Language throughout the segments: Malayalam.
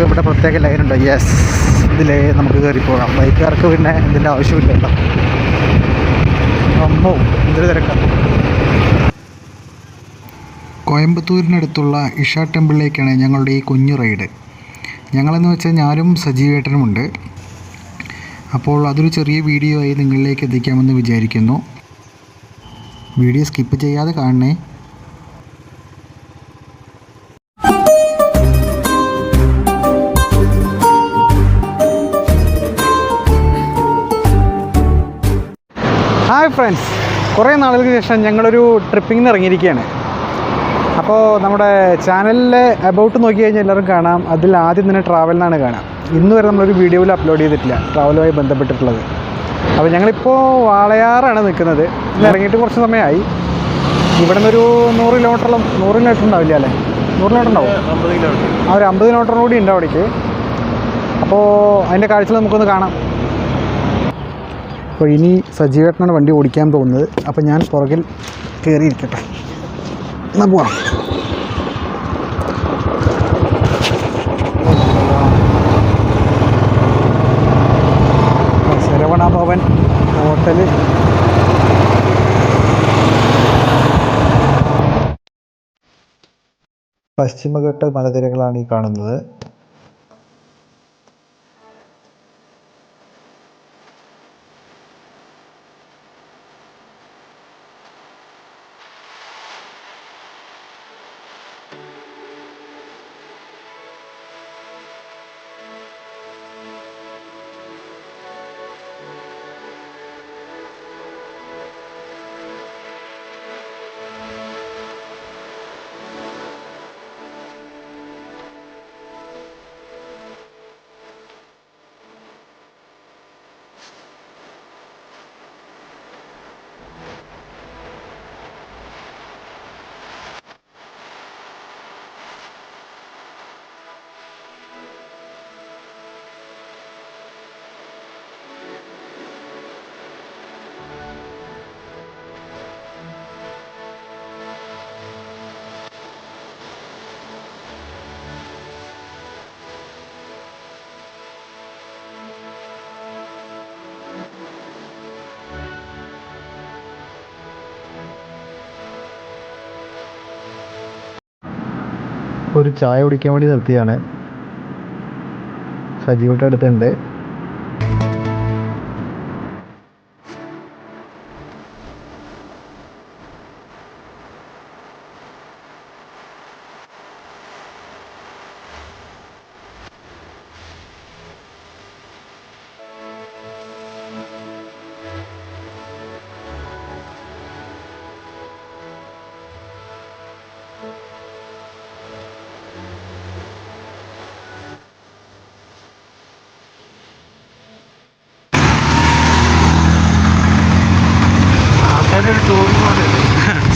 ബൈക്കുകാർക്ക് ഇവിടെ പ്രത്യേക ലൈൻ ഉണ്ട്. യെസ് ഇതിലേ നമുക്ക് കയറി പോകാം. ബൈക്കുകാർക്ക് പിന്നെ ഇതിന്റെ ആവശ്യമില്ലല്ലോ. അമ്മോ എന്തൊരു തിരക്കാണ് കോയമ്പത്തൂരിനടുത്തുള്ള ഇഷ ടെമ്പിളിലേക്കാണ് ഞങ്ങളുടെ ഈ കുഞ്ഞു റൈഡ്. ഞങ്ങളെന്ന് വെച്ചാൽ ഞാനും സജീവേട്ടനുമുണ്ട്. അപ്പോൾ അതൊരു ചെറിയ വീഡിയോ ആയി നിങ്ങളിലേക്ക് എത്തിക്കാമെന്ന് വിചാരിക്കുന്നു. വീഡിയോ സ്കിപ്പ് ചെയ്യാതെ കാണണേ. ഹായ് ഫ്രണ്ട്സ് കുറേ നാളുകൾക്ക് ശേഷം ഞങ്ങളൊരു ട്രിപ്പിങ്ങിന് ഇറങ്ങിയിരിക്കുകയാണ്. അപ്പോൾ നമ്മുടെ ചാനലിലെ അബൌട്ട് നോക്കി കഴിഞ്ഞാൽ എല്ലാവരും കാണാം. അതിൽ ആദ്യം തന്നെ ട്രാവൽ എന്നാണ് കാണാം. ഇന്ന് വരെ നമ്മളൊരു വീഡിയോയിൽ അപ്ലോഡ് ചെയ്തിട്ടില്ല. ട്രാവലുമായി ബന്ധപ്പെട്ടിട്ടുള്ളത്. അപ്പോൾ ഞങ്ങളിപ്പോൾ വാളയാറാണ് നിൽക്കുന്നത്. ഇന്ന് ഇറങ്ങിയിട്ട് കുറച്ച് സമയമായി. ഇവിടെ നിന്നൊരു നൂറ് കിലോമീറ്ററോളം നൂറ് കിലോമീറ്റർ ഉണ്ടാവില്ല അല്ലേ? നൂറ് കിലോമീറ്റർ ഉണ്ടാവും. ആ ഒരു അമ്പത് കിലോമീറ്റർ കൂടി ഉണ്ട് അവിടേക്ക്. അപ്പോൾ അതിന്റെ കാഴ്ചകൾ നമുക്കൊന്ന് കാണാം. അപ്പോൾ ഇനി സജീവേട്ടനാണ് വണ്ടി ഓടിക്കാൻ പോകുന്നത്. അപ്പോൾ ഞാൻ പുറകിൽ കയറിയിരിക്കട്ടെ. എന്നാൽ പോവാം. ശരവണ ഭവൻ ഹോട്ടൽ പശ്ചിമഘട്ട മലനിരകളാണ് ഈ കാണുന്നത്. ഒരു ചായ കുടിക്കാൻ വേണ്ടി നിർത്തിയതാണ് സജീവട്ട അടുത്തുണ്ട്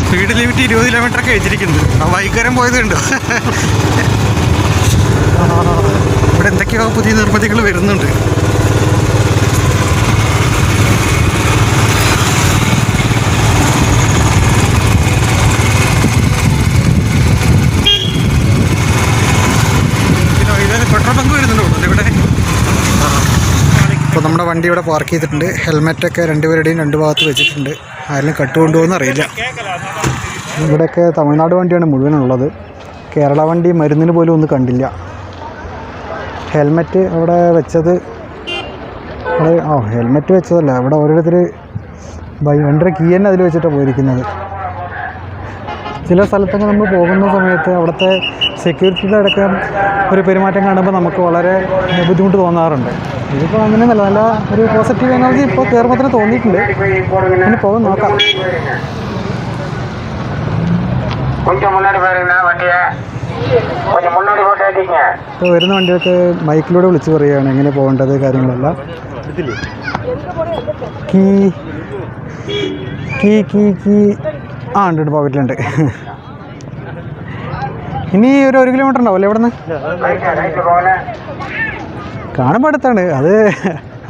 സ്പീഡ് ലിമിറ്റ് ഇരുപത് കിലോമീറ്റർ ഒക്കെ വെച്ചിരിക്കുന്നത് ആ വൈകുന്നേരം പോയത് കണ്ടോ? ഇവിടെ എന്തൊക്കെയോ പുതിയ നിർമ്മിതികൾ വരുന്നുണ്ട്. നമ്മുടെ വണ്ടി ഇവിടെ പാർക്ക് ചെയ്തിട്ടുണ്ട്. ഹെൽമെറ്റൊക്കെ രണ്ടുപേരുടെയും രണ്ട് ഭാഗത്ത് വെച്ചിട്ടുണ്ട്. ആരെങ്കിലും കട്ട് കൊണ്ടുപോകുന്ന അറിയില്ല. ഇവിടെയൊക്കെ തമിഴ്നാട് വണ്ടിയാണ് മുഴുവനുള്ളത്. കേരള വണ്ടി മരുന്നിന് പോലും ഒന്നും കണ്ടില്ല. ഹെൽമെറ്റ് അവിടെ വെച്ചത് അവിടെ ആ ഹെൽമെറ്റ് വെച്ചതല്ല. ഇവിടെ ഓരോരുത്തർ വണ്ടിയുടെ കീ തന്നെ അതിൽ വെച്ചിട്ടാണ് പോയിരിക്കുന്നത്. ചില സ്ഥലത്തൊക്കെ നമ്മൾ പോകുന്ന സമയത്ത് അവിടുത്തെ സെക്യൂരിറ്റിയുടെ അടക്കം ഒരു പെരുമാറ്റം കാണുമ്പോൾ നമുക്ക് വളരെ ബുദ്ധിമുട്ട് തോന്നാറുണ്ട്. ഇതിപ്പോൾ അങ്ങനെ നല്ല നല്ല ഒരു പോസിറ്റീവ് എനർജി ഇപ്പോൾ കയറുമ്പോൾ തോന്നിയിട്ടുണ്ട്. അങ്ങനെ പോകും നോക്കാം. ഇപ്പോൾ വരുന്ന വണ്ടിയൊക്കെ മൈക്കിലൂടെ വിളിച്ച് പറയുകയാണ് എങ്ങനെ പോകേണ്ടത് കാര്യങ്ങളെല്ലാം. കീ കീ കീ കീ. ആ ഉണ്ട് ഉണ്ട് പോക്കറ്റിലുണ്ട്. ഇനി ഒരു ഒരു കിലോമീറ്റർ ഉണ്ടാവില്ലേ എവിടെ നിന്ന് കാണുമ്പോൾ അടുത്താണ്. അത്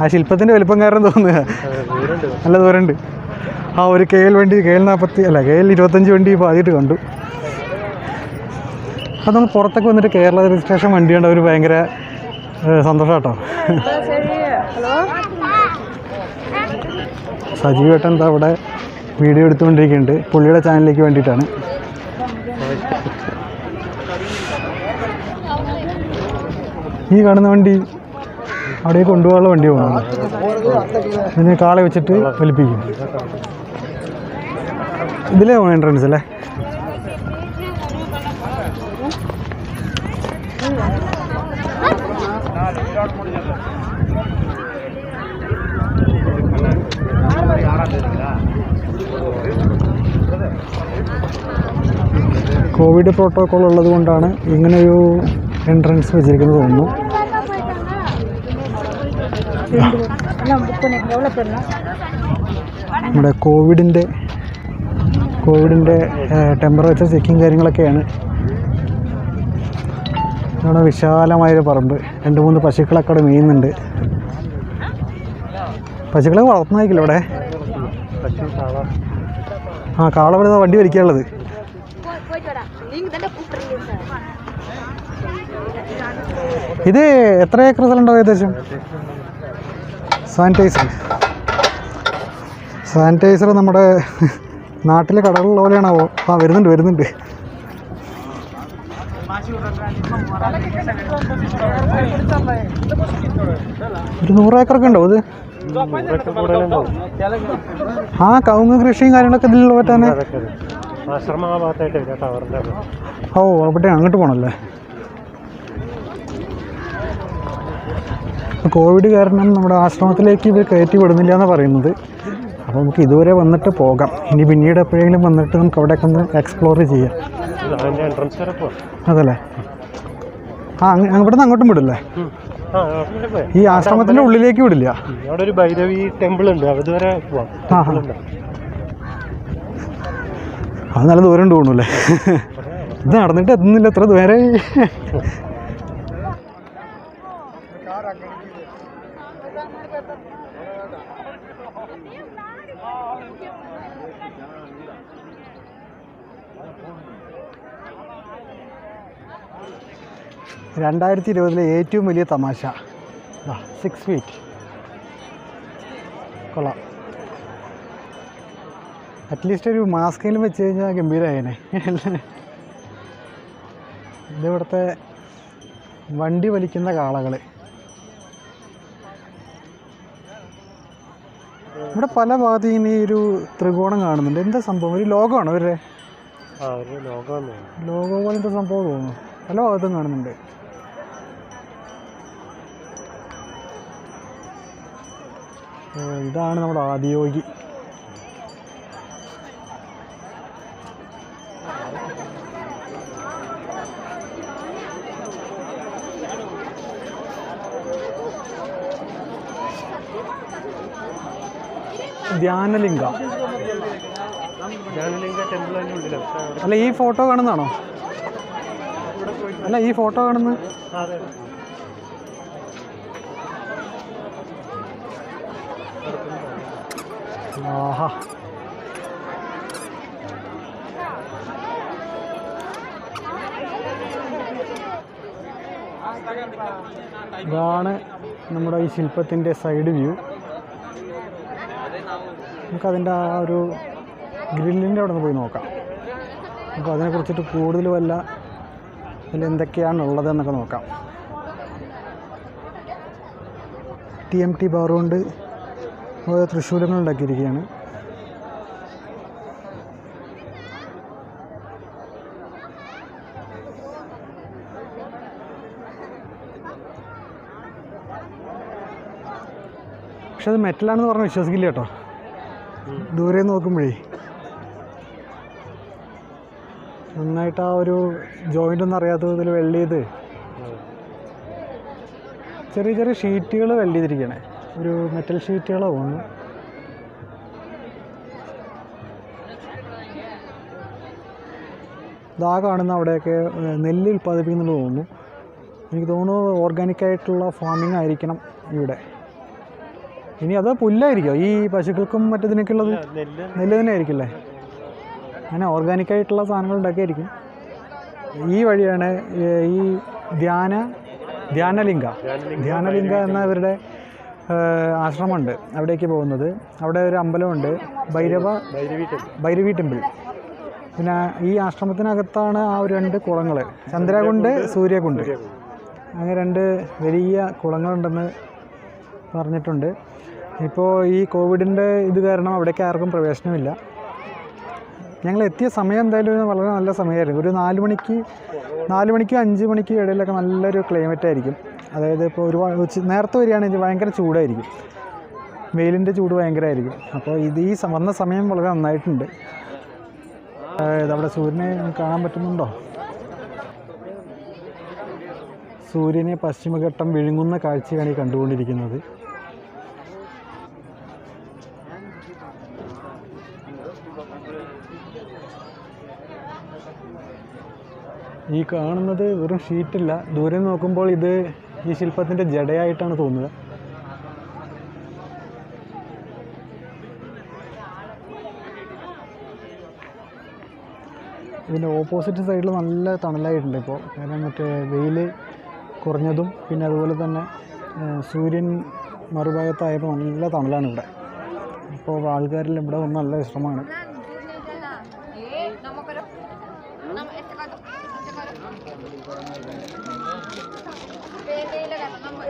ആ ശില്പത്തിന്റെ വലുപ്പം കാരണം തോന്നുക നല്ല ദൂരമുണ്ട്. ആ ഒരു കെ എൽ വണ്ടി കെ എൽ നാൽപ്പത്തി അല്ല കെ എൽ ഇരുപത്തഞ്ച് വണ്ടി ആദ്യമായിട്ട് കണ്ടു. അത് നമ്മൾ പുറത്തൊക്കെ വന്നിട്ട് കേരള രജിസ്ട്രേഷൻ വണ്ടി കണ്ട ഒരു ഭയങ്കര സന്തോഷാട്ടോ. കേട്ടോ സജീവേട്ടൻ എന്താ അവിടെ വീഡിയോ എടുത്തുകൊണ്ടിരിക്കുന്നുണ്ട്. പുള്ളിയുടെ ചാനലിലേക്ക് വേണ്ടിയിട്ടാണ്. ഈ കാണുന്ന വണ്ടി അവിടെ കൊണ്ടുപോകാനുള്ള വണ്ടി പോകുന്നു പിന്നെ കാളെ വെച്ചിട്ട് വലിപ്പിക്കും. ഇതിലേ പോകണം എൻട്രൻസ് അല്ലേ? കോവിഡ് പ്രോട്ടോക്കോൾ ഉള്ളത് കൊണ്ടാണ് ഇങ്ങനെയൊരു എൻട്രൻസ് വെച്ചിരിക്കുന്നത് തോന്നുന്നു. നമ്മുടെ കോവിഡിന്റെ കോവിഡിന്റെ ടെമ്പറേച്ചർ ചെക്കിങ് കാര്യങ്ങളൊക്കെയാണ്. ഇവിടെ വിശാലമായൊരു പറമ്പ്. രണ്ട് മൂന്ന് പശുക്കളൊക്കെ അവിടെ മേയുന്നുണ്ട്. പശുക്കളെ വളർത്തുന്നതായിരിക്കില്ല ഇവിടെ ആ കാള ഇവിടെ വണ്ടി വലിക്കാനുള്ളത്. ഇത് എത്ര ഏക്കർ സ്ഥലം ഉണ്ടാവും ഏകദേശം? സാനിറ്റൈസർ സാനിറ്റൈസർ നമ്മുടെ നാട്ടിലെ കടകളുള്ള പോലെയാണാവോ ആ വരുന്നുണ്ട് വരുന്നുണ്ട്. ഒരു നൂറ് ഏക്കറൊക്കെ ഉണ്ടോ ഇത്? ആ കവുങ്ങ് കൃഷിയും കാര്യങ്ങളൊക്കെ ഇതിലുള്ള ടവറിന്റെ ഓ അവിടെ അങ്ങോട്ട് പോകണല്ലേ കോവിഡ് കാരണം നമ്മുടെ ആശ്രമത്തിലേക്ക് ഇത് കയറ്റി വിടുന്നില്ല എന്ന് പറയുന്നത്. അപ്പോൾ നമുക്ക് ഇതുവരെ വന്നിട്ട് പോകാം. ഇനി പിന്നീട് എപ്പോഴെങ്കിലും വന്നിട്ട് നമുക്ക് അവിടെയൊക്കെ ഒന്ന് എക്സ്പ്ലോർ ചെയ്യാം. അതല്ലേ? ആ ഇവിടെ നിന്ന് അങ്ങോട്ടും വിടില്ലേ? ഈ ആശ്രമത്തിന്റെ ഉള്ളിലേക്ക് വിടില്ല? അവിടെ ഒരു ഭൈരവി ടെമ്പിൾ ഉണ്ട്. അതുവരെ പോവാം. അത് നല്ല ദൂരം അല്ലേ ഇത് നടന്നിട്ട് എത്തുന്നില്ല എത്ര ദൂരെ? രണ്ടായിരത്തി ഇരുപതിലെ ഏറ്റവും വലിയ തമാശ. സിക്സ് ഫീറ്റ് കൊള്ളാം. അറ്റ്ലീസ്റ്റ് ഒരു മാസ്കിലും വെച്ച് കഴിഞ്ഞാൽ ഗംഭീരമായേനെ ഇതിവിടുത്തെ വണ്ടി വലിക്കുന്ന കാളകൾ ഇവിടെ പല ഭാഗത്തും ഇങ്ങനെ ഈ ഒരു ത്രികോണം കാണുന്നുണ്ട്. എന്താ സംഭവം? ഒരു ലോകമാണോ അവരുടെ ലോകം ലോഗോ പോലത്തെ സംഭവം തോന്നുന്നു. പല ഭാഗത്തും കാണുന്നുണ്ട്. ഇതാണ് നമ്മുടെ ആദിയോഗി ധ്യാനലിംഗ. അല്ല ഈ ഫോട്ടോ കാണുന്നതാണോ? അല്ല ഈ ഫോട്ടോ കാണുന്ന ആ, അതെ ആഹാ. ഇതാണ് നമ്മുടെ ഈ ശില്പത്തിന്റെ സൈഡ് വ്യൂ നമുക്കതിന്റെ ആ ഒരു ഗ്രില്ലിന്റെ അവിടെ നിന്ന് പോയി നോക്കാം. നമുക്ക് അതിനെക്കുറിച്ചിട്ട് കൂടുതൽ വല്ല അതിൽ എന്തൊക്കെയാണ് ഉള്ളതെന്നൊക്കെ നോക്കാം. ടി എം ടി ബാർ കൊണ്ട് ഓരോ തൃശ്ശൂലങ്ങൾ ഉണ്ടാക്കിയിരിക്കുകയാണ് പക്ഷെ അത് മെറ്റലാണെന്ന് പറഞ്ഞ് വിശ്വസിക്കില്ല കേട്ടോ. ദൂരെ നോക്കുമ്പോഴേ. നന്നായിട്ട് ആ ഒരു ജോയിന്റ് ഒന്നും അറിയാത്ത വിധത്തിൽ വെൽഡ് ചെയ്ത് ചെറിയ ചെറിയ ഷീറ്റുകൾ വെൽഡ് ചെയ്തിരിക്കുകയാണ് ഒരു മെറ്റൽ ഷീറ്റുകളോ വന്നു ഇതാ കാണുന്ന അവിടെയൊക്കെ നെല്ല് ഉൽപ്പാദിപ്പിക്കുന്നുള്ളത് തോന്നുന്നു. എനിക്ക് തോന്നുന്നു ഓർഗാനിക്കായിട്ടുള്ള ഫാമിംഗ് ആയിരിക്കണം ഇവിടെ. ഇനി അത് പുല്ലായിരിക്കും ഈ പശുക്കൾക്കും മറ്റതിനൊക്കെ ഉള്ളത് നെല്ല് തന്നെ. ആയിരിക്കില്ലേ അങ്ങനെ ഓർഗാനിക്കായിട്ടുള്ള സാധനങ്ങൾ ഉണ്ടാക്കിയായിരിക്കും ഈ വഴിയാണ് ഈ ധ്യാന ധ്യാനലിംഗ. ധ്യാനലിംഗ എന്ന ഇവരുടെ ആശ്രമമുണ്ട്. അവിടേക്ക് പോകുന്നത്. അവിടെ ഒരു അമ്പലമുണ്ട്. ഭൈരവ ഭൈരവി ടെമ്പിൾ. പിന്നെ ഈ ആശ്രമത്തിനകത്താണ് ആ ഒരു രണ്ട് കുളങ്ങൾ ചന്ദ്രകുണ്ട് സൂര്യകുണ്ട്. അങ്ങനെ രണ്ട് വലിയ കുളങ്ങളുണ്ടെന്ന് പറഞ്ഞിട്ടുണ്ട്. ഇപ്പോൾ ഈ കോവിഡിന്റെ ഇത് കാരണം അവിടേക്ക് ആർക്കും പ്രവേശനമില്ല. ഞങ്ങൾ എത്തിയ സമയം എന്തായാലും വളരെ നല്ല സമയമായിരുന്നു. ഒരു നാല് മണിക്ക് നാല് മണിക്കും അഞ്ച് മണിക്കും ഇടയിലൊക്കെ നല്ലൊരു ക്ലൈമറ്റ് ആയിരിക്കും. അതായത് ഇപ്പോൾ ഒരുപാട് നേരത്തെ വരികയാണെങ്കിൽ ഭയങ്കര ചൂടായിരിക്കും. വെയിലിന്റെ ചൂട് ഭയങ്കരമായിരിക്കും. അപ്പോൾ ഇത് ഈ വന്ന സമയം വളരെ നന്നായിട്ടുണ്ട്. അതായത് അവിടെ സൂര്യനെ കാണാൻ പറ്റുന്നുണ്ടോ? സൂര്യനെ പശ്ചിമഘട്ടം വിഴുങ്ങുന്ന കാഴ്ചയാണ് ഈ കണ്ടുകൊണ്ടിരിക്കുന്നത്. ഈ കാണുന്നത് വെറും ഷീറ്റില്ല. ദൂരെ നോക്കുമ്പോൾ ഇത് ഈ ശില്പത്തിന്റെ ജടയായിട്ടാണ് തോന്നുന്നത്. ഇതിന്റെ ഓപ്പോസിറ്റ് സൈഡിൽ നല്ല തണലായിട്ടുണ്ട് ഇപ്പോൾ കാരണം മറ്റേ വെയിൽ കുറഞ്ഞതും പിന്നെ അതുപോലെ തന്നെ സൂര്യൻ മറുഭാഗത്തായപ്പോൾ നല്ല തണലാണ് ഇവിടെ. അപ്പോൾ ആൾക്കാരിൽ ഇവിടെ നല്ല വിശ്രമമാണ്.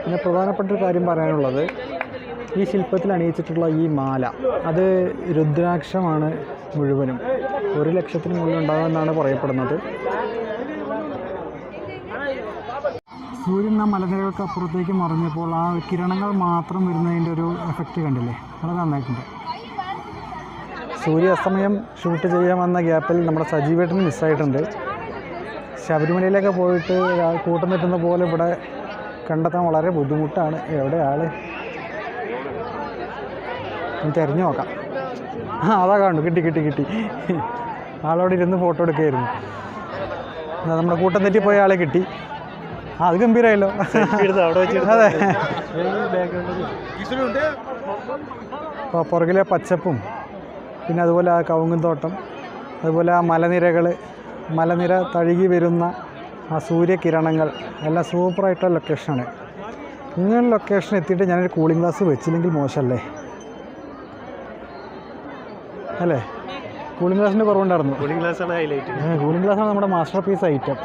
പിന്നെ പ്രധാനപ്പെട്ട ഒരു കാര്യം പറയാനുള്ളത് ഈ ശില്പത്തിൽ അണിയിച്ചിട്ടുള്ള ഈ മാല അത് രുദ്രാക്ഷമാണ് മുഴുവനും. ഒരു ലക്ഷത്തിന് മുകളിൽ ഉണ്ടാകുമെന്നാണ് പറയപ്പെടുന്നത്. സൂര്യൻ ആ മലനിരകൾക്ക് അപ്പുറത്തേക്ക് മറിഞ്ഞപ്പോൾ ആ കിരണങ്ങൾ മാത്രം വരുന്നതിന്റെ ഒരു എഫക്റ്റ് കണ്ടില്ലേ? വളരെ നന്നായിട്ടുണ്ട്. സൂര്യാസ്തമയം ഷൂട്ട് ചെയ്യാൻ വന്ന ഗ്യാപ്പിൽ നമ്മുടെ സജീവേട്ടൻ മിസ്സായിട്ടുണ്ട് ശബരിമലയിലൊക്കെ പോയിട്ട് കൂട്ടം തെറ്റുന്ന പോലെ ഇവിടെ കണ്ടെത്താൻ വളരെ ബുദ്ധിമുട്ടാണ്. എവിടെ ആൾ? തിരഞ്ഞു നോക്കാം. ആ അതാ കാണു കിട്ടി കിട്ടി കിട്ടി. ആളവിടെ ഇരുന്ന് ഫോട്ടോ എടുക്കുകയായിരുന്നു എന്നാ നമ്മുടെ കൂട്ടം തെറ്റി പോയ ആളെ കിട്ടി. ആ അത് ഗംഭീരമായല്ലോ അതെ. ബാക്ക്ഗ്രൗണ്ടിൽ അപ്പോൾ പുറകിലെ പച്ചപ്പും പിന്നെ അതുപോലെ ആ കവുങ്ങും തോട്ടം അതുപോലെ ആ മലനിരകൾ മലനിര തഴുകി വരുന്ന ആ സൂര്യകിരണങ്ങൾ എല്ലാം സൂപ്പറായിട്ടുള്ള ലൊക്കേഷനാണ് ഇങ്ങനെ ലൊക്കേഷൻ എത്തിയിട്ട് ഞാനൊരു കൂളിംഗ് ഗ്ലാസ് വെച്ചില്ലെങ്കിൽ മോശമല്ലേ? അല്ലേ? കൂളിംഗ് ഗ്ലാസിന്റെ കുറവുണ്ടായിരുന്നു. കൂളിംഗ് ഗ്ലാസ് ആണ് ഹൈലൈറ്റ് കൂളിംഗ് ഗ്ലാസ്സാണ് നമ്മുടെ മാസ്റ്റർ പീസ് ഐറ്റം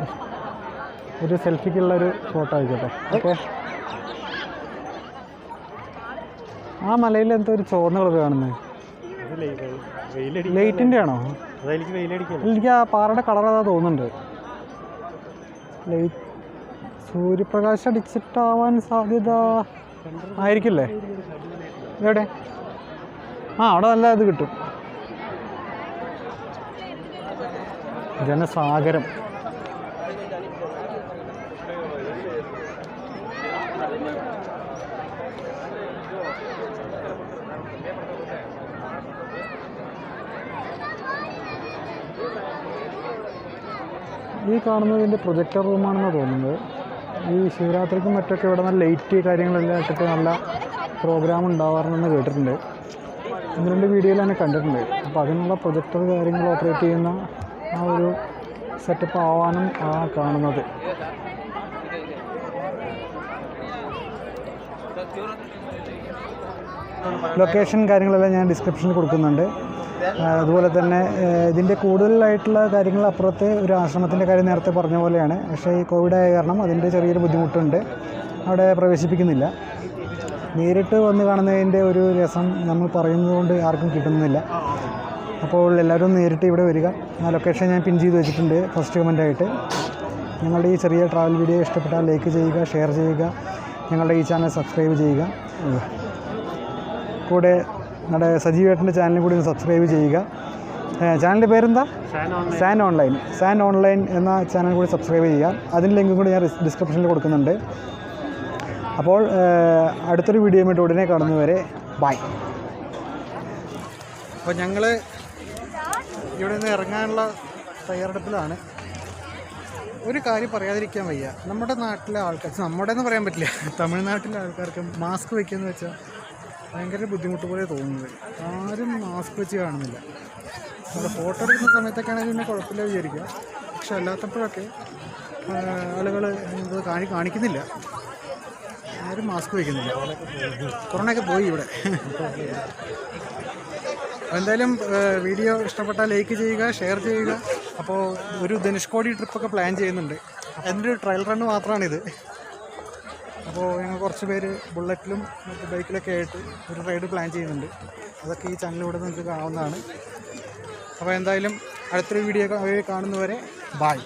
ഒരു സെൽഫിക്കുള്ള ഒരു ഫോട്ടോ ആയിക്കോട്ടെ. ഓക്കെ ആ മലയിൽ എന്തോ ഒരു ചുവന്ന കളർ കാണുന്നത് ലൈറ്റിന്റെ ആണോ? എനിക്ക് ആ പാറയുടെ കളർ അതാ തോന്നുന്നുണ്ട്. ലൈറ്റ് സൂര്യപ്രകാശം അടിച്ചിട്ടാവാൻ സാധ്യത ആയിരിക്കില്ലേ? എവിടെ? ആ അവിടെ നല്ല ഇത് കിട്ടും. ജനസാഗരം. ഈ കാണുന്നതിന്റെ പ്രൊജക്ടർ റൂമാണെന്ന് തോന്നുന്നത്. ഈ ശിവരാത്രിക്കും മറ്റൊക്കെ ഇവിടെ നല്ല ലൈറ്റ് കാര്യങ്ങളെല്ലാം ഇട്ടിട്ട് നല്ല പ്രോഗ്രാം ഉണ്ടാവാറുണ്ടെന്ന് കേട്ടിട്ടുണ്ട്. ഒന്ന് രണ്ട് വീഡിയോയിൽ തന്നെ കണ്ടിട്ടുണ്ട്. അപ്പോൾ അതിനുള്ള പ്രൊജക്ടർ കാര്യങ്ങൾ ഓപ്പറേറ്റ് ചെയ്യുന്ന ആ ഒരു സെറ്റപ്പ് ആവാനും ആ കാണുന്നത്. ലൊക്കേഷൻ കാര്യങ്ങളെല്ലാം ഞാൻ ഡിസ്ക്രിപ്ഷനിൽ കൊടുക്കുന്നുണ്ട്. അതുപോലെ തന്നെ ഇതിന്റെ കൂടുതലായിട്ടുള്ള കാര്യങ്ങൾ അപ്പുറത്തെ ഒരു ആശ്രമത്തിന്റെ കാര്യം നേരത്തെ പറഞ്ഞ പോലെയാണ്. പക്ഷേ ഈ കോവിഡ് ആയ കാരണം അതിന്റെ ചെറിയൊരു ബുദ്ധിമുട്ടുണ്ട്. അവിടെ പ്രവേശിപ്പിക്കുന്നില്ല. നേരിട്ട് വന്ന് കാണുന്നതിന്റെ ഒരു രസം നമ്മൾ പറയുന്നത് കൊണ്ട് ആർക്കും കിട്ടുന്നില്ല. അപ്പോൾ എല്ലാവരും നേരിട്ട് ഇവിടെ വരിക. ആ ലൊക്കേഷൻ ഞാൻ പിൻ ചെയ്ത് വെച്ചിട്ടുണ്ട് ഫസ്റ്റ് കമന്റായിട്ട് ഞങ്ങളുടെ ഈ ചെറിയ ട്രാവൽ വീഡിയോ ഇഷ്ടപ്പെട്ടാൽ ലൈക്ക് ചെയ്യുക ഷെയർ ചെയ്യുക. ഞങ്ങളുടെ ഈ ചാനൽ സബ്സ്ക്രൈബ് ചെയ്യുക. കൂടെ നമ്മുടെ സജീവേട്ടന്റെ ചാനലിൽ കൂടി ഒന്ന് സബ്സ്ക്രൈബ് ചെയ്യുക. ചാനലിന്റെ പേരെന്താ? San online. San online. എന്ന ചാനൽ കൂടി സബ്സ്ക്രൈബ് ചെയ്യുക. അതിന്റെ ലിങ്കും കൂടി ഞാൻ ഡിസ്ക്രിപ്ഷനിൽ കൊടുക്കുന്നുണ്ട്. അപ്പോൾ അടുത്തൊരു വീഡിയോ ആയിട്ട് ഉടനെ കാണുന്നവരെ ബൈ. അപ്പോൾ ഞങ്ങൾ ഇവിടെ നിന്ന് ഇറങ്ങാനുള്ള തയ്യാറെടുപ്പിലാണ്. ഒരു കാര്യം പറയാതിരിക്കാൻ വയ്യ. നമ്മുടെ നാട്ടിലെ ആൾക്കാർ നമ്മുടെ എന്ന് പറയാൻ പറ്റില്ല. തമിഴ്നാട്ടിലെ ആൾക്കാർക്ക് മാസ്ക് വയ്ക്കുകയെന്ന് വെച്ചാൽ ഭയങ്കര ബുദ്ധിമുട്ട് പോലെ തോന്നുന്നത്. ആരും മാസ്ക് വെച്ച് കാണുന്നില്ല. നമ്മൾ ഫോട്ടോ എടുക്കുന്ന സമയത്തൊക്കെ ആണെങ്കിൽ പിന്നെ കുഴപ്പമില്ല വിചാരിക്കുക. പക്ഷെ അല്ലാത്തപ്പോഴൊക്കെ ആളുകൾ കാണി കാണിക്കുന്നില്ല. ആരും മാസ്ക് വയ്ക്കുന്നില്ല കൊറോണയൊക്കെ പോയി ഇവിടെ. എന്തായാലും വീഡിയോ ഇഷ്ടപ്പെട്ടാൽ ലൈക്ക് ചെയ്യുക ഷെയർ ചെയ്യുക. അപ്പോൾ ഒരു ധനുഷ്കോടി ട്രിപ്പൊക്കെ പ്ലാൻ ചെയ്യുന്നുണ്ട്. അതിന്റെ ഒരു ട്രയൽ റണ്ണ് മാത്രമാണിത് അപ്പോൾ ഞങ്ങൾ കുറച്ച് പേര് ബുള്ളറ്റിലും മറ്റ് ബൈക്കിലൊക്കെ ആയിട്ട് ഒരു റൈഡ് പ്ലാൻ ചെയ്യുന്നുണ്ട്. അതൊക്കെ ഈ ചാനലിലൂടെ നിങ്ങൾക്ക് കാണുന്നതാണ്. അപ്പോൾ എന്തായാലും അടുത്തൊരു വീഡിയോ കാണുന്നവരെ ബായ്